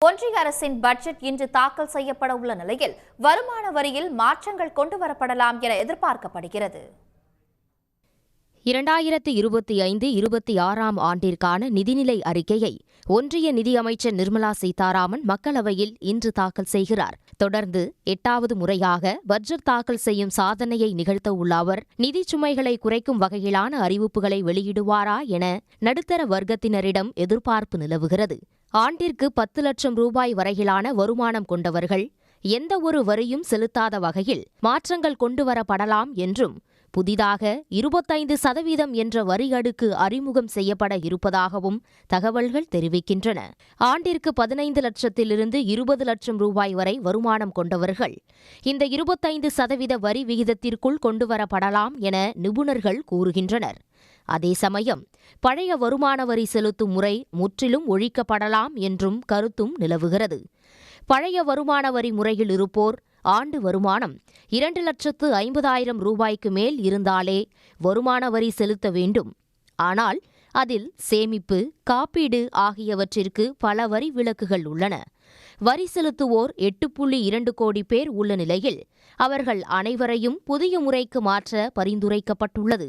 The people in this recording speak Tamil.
ஒன்றிய அரசின் பட்ஜெட் இன்று தாக்கல் செய்யப்பட உள்ள நிலையில் வருமான வரியில் மாற்றங்கள் கொண்டுவரப்படலாம் என எதிர்பார்க்கப்படுகிறது. இரண்டாயிரத்து இருபத்தி ஐந்து இருபத்தி ஆறாம் ஆண்டிற்கான நிதிநிலை அறிக்கையை ஒன்றிய நிதியமைச்சர் நிர்மலா சீதாராமன் மக்களவையில் இன்று தாக்கல் செய்கிறார். தொடர்ந்து எட்டாவது முறையாக பட்ஜெட் தாக்கல் செய்யும் சாதனையை நிகழ்த்த உள்ள அவர் நிதிச் சுமைகளை குறைக்கும் வகையிலான அறிவிப்புகளை வெளியிடுவாரா என நடுத்தர வர்க்கத்தினரிடம் எதிர்பார்ப்பு நிலவுகிறது. ஆண்டிற்கு பத்து லட்சம் ரூபாய் வரையிலான வருமானம் கொண்டவர்கள் எந்த ஒரு வரியும் செலுத்தாத வகையில் மாற்றங்கள் கொண்டுவரப்படலாம் என்றும் புதிதாக இருபத்தைந்து சதவீதம் என்ற வரி அடுக்கு அறிமுகம் செய்யப்பட இருப்பதாகவும் தகவல்கள் தெரிவிக்கின்றன. ஆண்டிற்கு பதினைந்து லட்சத்திலிருந்து இருபது லட்சம் ரூபாய் வரை வருமானம் கொண்டவர்கள் இந்த இருபத்தைந்து சதவீத வரி விகிதத்திற்குள் கொண்டுவரப்படலாம் என நிபுணர்கள் கூறுகின்றனர். அதே சமயம் பழைய வருமான வரி செலுத்தும் முறை முற்றிலும் ஒழிக்கப்படலாம் என்றும் கருத்தும் நிலவுகிறது. பழைய வருமான வரி முறையில் இருப்போர் ஆண்டு வருமானம் இரண்டு லட்சத்து ஐம்பதாயிரம் ரூபாய்க்கு மேல் இருந்தாலே வருமான வரி செலுத்த வேண்டும். ஆனால் அதில் சேமிப்பு காப்பீடு ஆகியவற்றிற்கு பல வரி விலக்குகள் உள்ளன. வரி செலுத்துவோர் எட்டு புள்ளி இரண்டு கோடி பேர் உள்ள நிலையில் அவர்கள் அனைவரையும் புதிய முறைக்கு மாற்ற பரிந்துரைக்கப்பட்டுள்ளது.